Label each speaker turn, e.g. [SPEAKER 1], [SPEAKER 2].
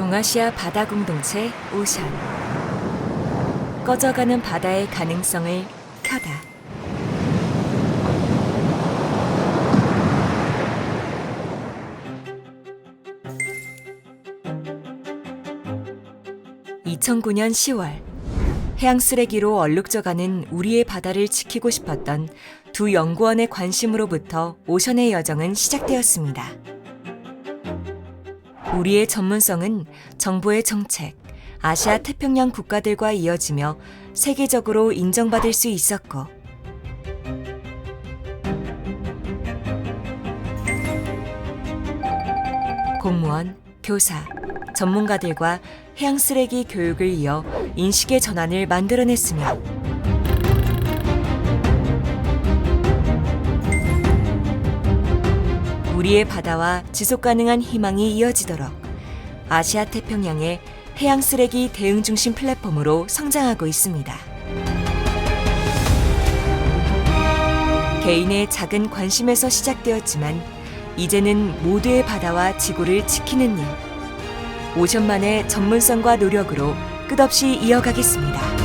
[SPEAKER 1] 동아시아 바다 공동체 오션 꺼져가는 바다의 가능성을 켜다 (2009년 10월) 해양 쓰레기로 얼룩져가는 우리의 바다를 지키고 싶었던 두 연구원의 관심으로부터 오션의 여정은 시작되었습니다. 우리의 전문성은 정부의 정책, 아시아 태평양 국가들과 이어지며 세계적으로 인정받을 수 있었고, 공무원, 교사, 전문가들과 해양 쓰레기 교육을 이어 인식의 전환을 만들어냈으며 우리의 바다와 지속 가능한 희망이 이어지도록 아시아 태평양의 해양 쓰레기 대응 중심 플랫폼으로 성장하고 있습니다. 개인의 작은 관심에서 시작되었지만 이제는 모두의 바다와 지구를 지키는 일. 오션만의 전문성과 노력으로 끝없이 이어가겠습니다.